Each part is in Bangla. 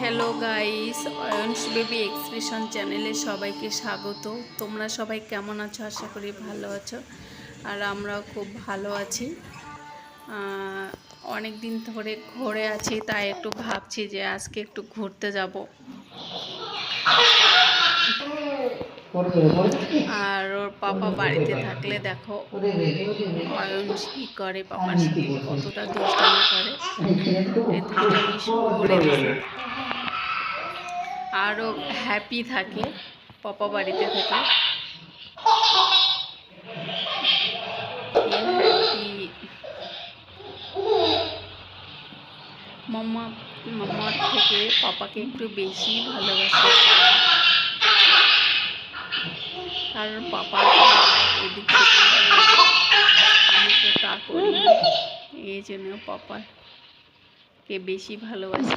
হ্যালো গাইস অয়ন্স বেবি এক্সপ্রেশন চ্যানেলে সবাইকে স্বাগত। তোমরা সবাই কেমন আছো? আশা করি ভালো আছো। আর আমরাও খুব ভালো আছি। অনেক দিন ধরে ঘরে আছি, তাই একটু ভাবছি যে আজকে একটু ঘুরতে যাব। আর ওর পাপা বাড়িতে থাকলে দেখো কি করে পাপার সাথে, কতটা দুষ্টামি করে। আরও হ্যাপি থাকে, পাপা বাড়িতে থাকে। মাম্মা, মাম্মার থেকে পাপাকে একটু বেশি ভালোবাসে। কারণ পাপা এদিক তো তা করি এই জন্য পাপাকে বেশি ভালোবাসি।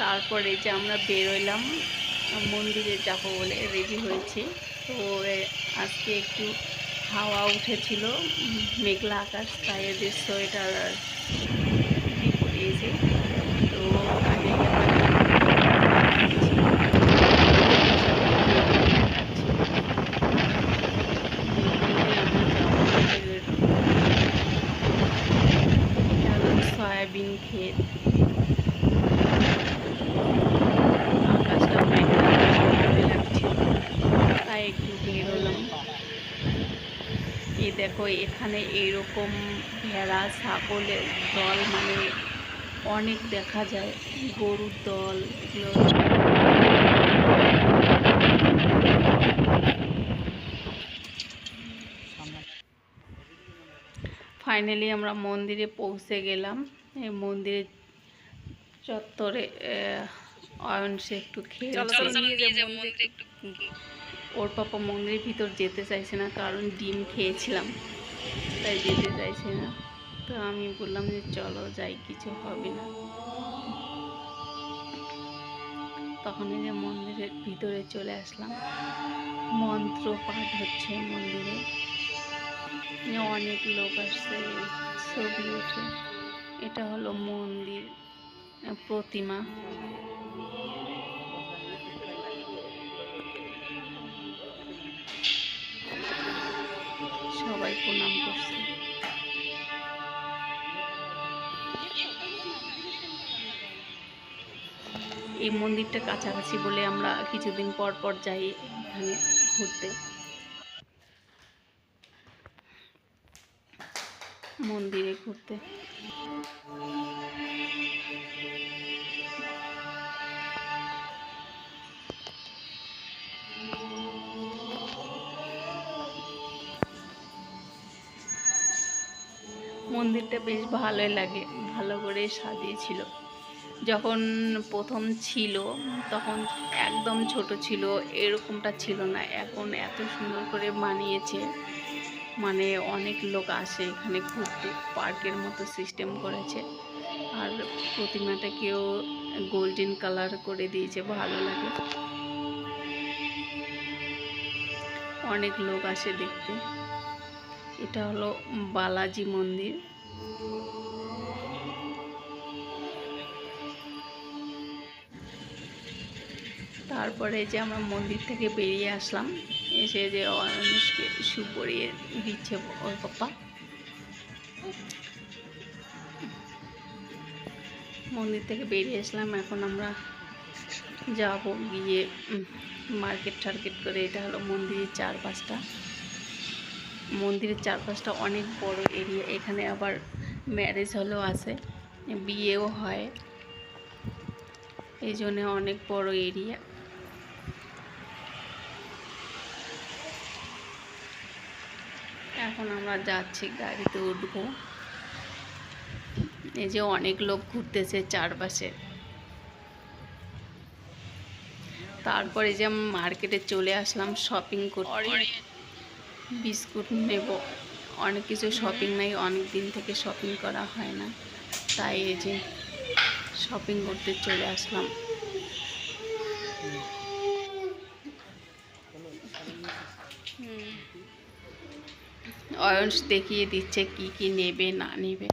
তারপরে যে আমরা বেরোলাম, মন্দিরে যাব বলে রেডি হয়েছি। তো আজকে একটু হাওয়া উঠেছিল, মেঘলা আকাশ, তাই এদের সোয়েটার পরিয়েছে তো আগে সয়াবিন ক্ষেত আকাশটা মেঘলা ভালোই লাগছিল তাই একটু বেরোলাম এই দেখো এখানে এইরকম ভেড়া ছাগলের দল মানে অনেক দেখা যায়। গরুর দল এগুলো ফাইনালি আমরা মন্দিরে পৌঁছে গেলাম। এই মন্দিরে চত্বরে অয়ন সে একটু খেয়েছে ওর পাপা মন্দিরের ভিতর যেতে চাইছে না, কারণ ডিম খেয়েছিলাম, তাই যেতে চাইছে না। তো আমি বললাম যে, চলো, যাই, কিছু হবে না। তখন যে মন্দিরের ভিতরে চলে আসলাম। মন্ত্র পাঠ হচ্ছে মন্দিরে। অনেক লোক আসছে, ছবি ওঠে এটা হলো মন্দির, প্রতিমা। সবাই প্রণাম করছে। এই মন্দিরটা কাছাকাছি বলে আমরা কিছুদিন পর পর যাই এখানে ঘুরতে। মন্দিরে ঘুরতে। মন্দিরটা বেশ ভালোই লাগে, ভালো করে সাজিয়েছিল। যখন প্রথম ছিল, তখন একদম ছোট ছিল, এরকমটা ছিল না। এখন এত সুন্দর করে বানিয়েছে মানে অনেক লোক আসে এখানে ঘুরতে, পার্কের মতো সিস্টেম করেছে। আর প্রতিমাটাকেও গোল্ডেন কালার করে দিয়েছে, ভালো লাগে। অনেক লোক আসে দেখতে। এটা হলো বালাজি মন্দির। তারপরে যে আমরা মন্দির থেকে বেরিয়ে আসলাম, এসে যে অয়নুষকে শু পরিয়ে দিচ্ছে ওর পাপা। মন্দির থেকে বেরিয়ে আসলাম, এখন আমরা যাব গিয়ে মার্কেট টার্কেট করে। এটা হলো মন্দিরের চারপাশটা। মন্দিরের চারপাশটা অনেক বড় এরিয়া। এখানে আবার ম্যারেজ হলও আছে, বিয়েও হয়। এই জন্য অনেক বড় এরিয়া। এখন আমরা যাচ্ছি, গাড়িতে উঠবো। এই যে অনেক লোক ঘুরতেছে চারপাশে। তারপরে যে মার্কেটে চলে আসলাম শপিং করতে। বিস্কুট নেব। অনেক কিছু শপিং নাই, অনেক দিন থেকে শপিং করা হয় না। তাই এই যে শপিং করতে চলে আসলাম। হুম। অয়ন্স দেখিয়ে দিচ্ছে কি কি নেবে, না নেবে।